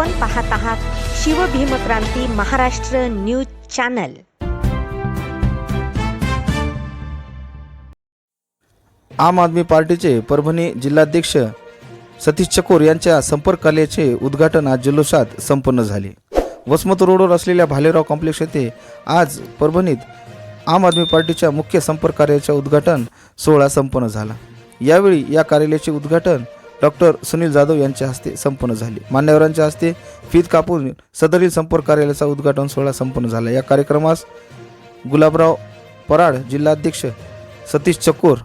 आपण पाहत आहात शिवभीमक्रांती महाराष्ट्र न्यूज चॅनल. आम आदमी पार्टीचे परभणी जिल्हाध्यक्ष सतीश चकोर यांच्या संपर्क कार्याचे उद्घाटन आज जल्लोषात संपन्न झाले. वसमत रोडवर असलेल्या भालेराव कॉम्प्लेक्स येथे आज परभणीत आम आदमी पार्टीच्या मुख्य संपर्क कार्याचा उद्घाटन सोहळा संपन्न झाला. यावेळी या कार्यालयाचे उद्घाटन डॉक्टर सुनील जाधव यांच्या हस्ते संपन्न झाले. मान्यवरांच्या हस्ते फीत कापून सदरील संपर्क कार्यालयाचा उद्घाटन सोहळा संपन्न झाला. या कार्यक्रमास गुलाबराव पराड जिल्हाध्यक्ष सतीश चकोर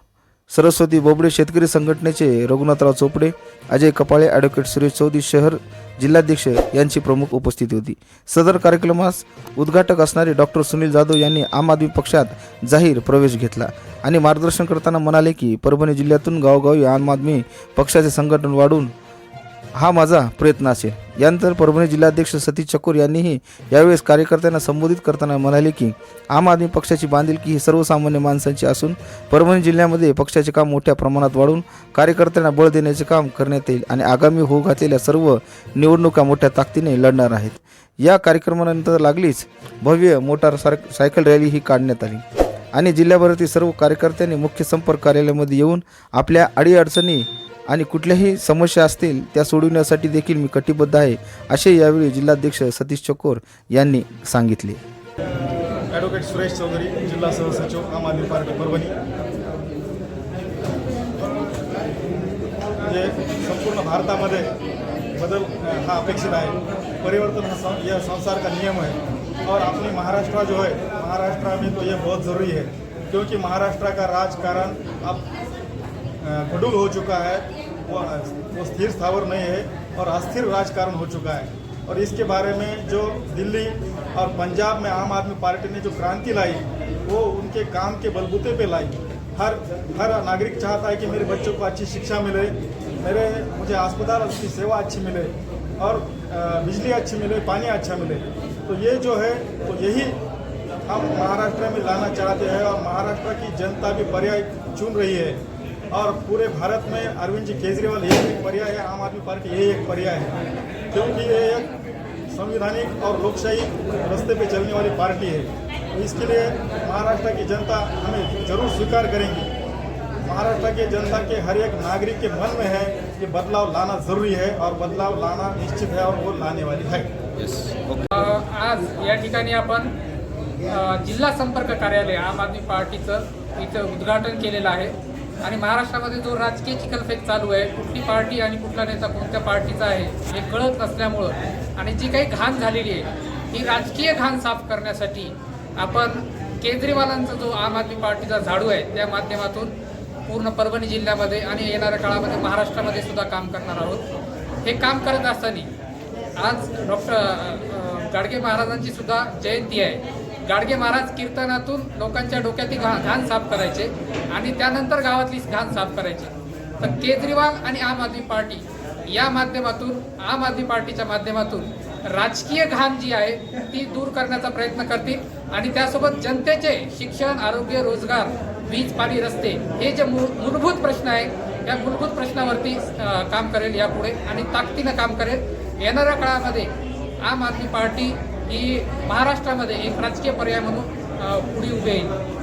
सरस्वती बोबडे शेतकरी संघटनेचे रघुनाथराव चोपडे अजय कपाळे ॲडव्होकेट सुरेश चौधरी शहर जिल्हाध्यक्ष यांची प्रमुख उपस्थिती होती. सदर कार्यक्रमास उद्घाटक असणारे डॉक्टर सुनील जाधव यांनी आम आदमी पक्षात जाहीर प्रवेश घेतला आणि मार्गदर्शन करताना म्हणाले की परभणी जिल्ह्यातून गावोगावी आम आदमी पक्षाचे संघटन वाढून हा माझा प्रयत्न असेल यानंतर परभणी जिल्हाध्यक्ष सतीश चकोर यांनीही यावेळेस कार्यकर्त्यांना संबोधित करताना म्हणाले की आम आदमी पक्षाची बांधिलकी ही सर्वसामान्य माणसांची असून परभणी जिल्ह्यामध्ये पक्षाचे काम मोठ्या प्रमाणात वाढून कार्यकर्त्यांना बळ देण्याचे काम करण्यात येईल आणि आगामी होऊ घातलेल्या सर्व निवडणुका मोठ्या ताकदीने लढणार आहेत. या कार्यक्रमानंतर लागलीच भव्य मोटार सार सायकल रॅली ही काढण्यात आली आणि जिल्ह्याभरातील सर्व कार्यकर्त्यांनी मुख्य संपर्क कार्यालयामध्ये येऊन आपल्या अडीअडचणी आणि कुठल्याही समस्या असतील त्या सोडविण्यासाठी देखील मी कटिबद्ध आहे असे यावेळी जिल्हाध्यक्ष सतीश चकोर यांनी सांगितले. ॲडव्होकेट सुरेश चौधरी जिल्हा सहसचिव आम आदमी पार्टी परभणी. म्हणजे संपूर्ण भारतामध्ये बदल हा अपेक्षित आहे परिवर्तन हा सं- यह संसार का नियम है और अपनी महाराष्ट्र जो है महाराष्ट्र में तो ये बहुत ज़रूरी है क्योंकि महाराष्ट्र का राजकारण अब गडूल हो चुका है, वो वो स्थिर स्थावर नहीं है और अस्थिर राजकारण हो चुका है। और इसके बारे में जो दिल्ली और पंजाब में आम आदमी पार्टी ने जो क्रांति लाई, वो उनके काम के बलबूते पे लाई। हर हर नागरिक चाहता है कि मेरे बच्चों को अच्छी शिक्षा मिले, मेरे, मुझे अस्पताल की सेवा अच्छी मिले और बिजली अच्छी मिले, पानी अच्छा मिले। तो ये जो है तो यही हम महाराष्ट्र में लाना चाहते हैं और महाराष्ट्र की जनता भी पर्याय चुन रही है। और पूरे भारत में अरविंद जी केजरीवाल यही एक पर्याय है आम आदमी पार्टी यही एक पर्याय है। क्योंकि ये एक संविधानिक और लोकशाही रास्ते पे चलने वाली पार्टी है। तो इसके लिए महाराष्ट्र की जनता हमें जरूर स्वीकार करेंगी। महाराष्ट्र की जनता के हर एक नागरिक के मन में है कि बदलाव लाना जरूरी है और बदलाव लाना निश्चित है और वो लाने वाली है। आज या ठिकाणी आपण जिल्हा संपर्क कार्यालय आम आदमी पार्टीचं इथं उद्घाटन केलेलं आहे. आणि महाराष्ट्रामध्ये जो राजकीय चिकलफेक चालू आहे कुठली पार्टी आणि कुठला नेता कोणत्या पार्टीचा आहे हे कळत नसल्यामुळं आणि जी काही घाण झालेली आहे ही राजकीय घाण साफ करण्यासाठी आपण केजरीवालांचा जो आम आदमी पार्टीचा झाडू आहे त्या माध्यमातून पूर्ण परभणी जिल्ह्यामध्ये आणि येणाऱ्या काळामध्ये महाराष्ट्रामध्ये सुद्धा काम करणार आहोत. हे काम करत असताना आज डॉक्टर गाडगे महाराजांची सुद्धा जयंती आहे. गाडगे महाराज कीर्तनातून लोकांच्या डोक्यातील घा घाण साफ करायचे आणि त्यानंतर गावातली घाण साफ करायची. तर केजरीवाल आणि आम आदमी पार्टी या माध्यमातून आम आदमी पार्टीच्या माध्यमातून राजकीय घाण जी आहे ती दूर करण्याचा प्रयत्न करतील. आणि त्यासोबत जनतेचे शिक्षण आरोग्य रोजगार वीज पाणी रस्ते हे जे मूलभूत प्रश्न आहे या मूलभूत प्रश्नावरती काम करेल यापुढे आणि ताकदीनं काम करेल. येणाऱ्या काळामध्ये आम आदमी पार्टी ही महाराष्ट्रामध्ये एक राजकीय पर्याय म्हणून पुढे उभे येईल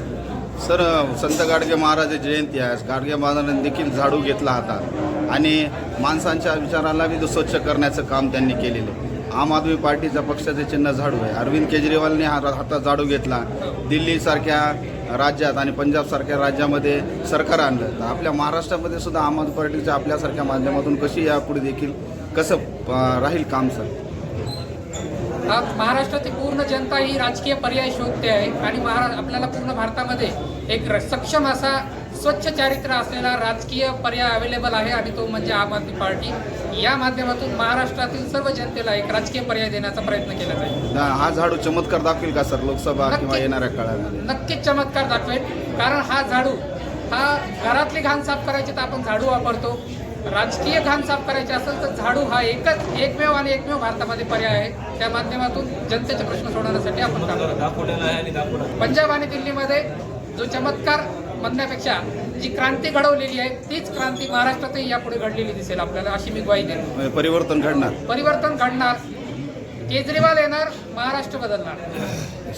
सर संत गाडगे महाराज जयंती आहे. गाडगे महाराजांनी देखील झाडू घेतला हातात आणि माणसांच्या विचाराला बी स्वच्छ करण्याचं काम त्यांनी केलेलं आम आदमी पार्टीचा पक्षाचे चिन्ह झाडू आहे. अरविंद केजरीवालने हा हातात झाडू घेतला. दिल्लीसारख्या राज्यात आणि पंजाबसारख्या राज्यामध्ये सरकार आणलं. तर आपल्या महाराष्ट्रामध्ये सुद्धा आम आदमी पार्टीच्या आपल्यासारख्या माध्यमातून कशी यापुढे देखील कसं राहील काम सर? महाराष्ट्राची पूर्ण जनता ही राजकीय पर्याय शोधते आहे आणि महारा आपल्याला पूर्ण भारतामध्ये एक सक्षम असा स्वच्छ चारित्र्य असलेला राजकीय पर्याय अवेलेबल आहे आणि तो म्हणजे आम आदमी पार्टी. या माध्यमातून महाराष्ट्रातील सर्व जनतेला एक राजकीय पर्याय देण्याचा प्रयत्न केला जाईल. हा झाडू चमत्कार दाखवेल का सर? लोकसभा किंवा. येणाऱ्या काळामध्ये नक्कीच चमत्कार दाखवेल. कारण हा झाडू हा घरातली घाण साफ करायची तर आपण झाडू वापरतो. राजकीय घाण साफ करायची असेल तर झाडू हा एकच एकमेव आणि एकमेव भारतामध्ये पर्याय आहे. त्या माध्यमातून जनतेचे प्रश्न सोडवण्यासाठी आपण काम करतो. पंजाब आणि दिल्लीमध्ये जो चमत्कार म्हणण्यापेक्षा जी क्रांती घडवलेली आहे तीच क्रांती महाराष्ट्रातही यापुढे घडलेली दिसेल आपल्याला अशी मी ग्वाही देतो. म्हणजे परिवर्तन घडणार. परिवर्तन घडणार. केजरीवाल येणार महाराष्ट्र बदलणार.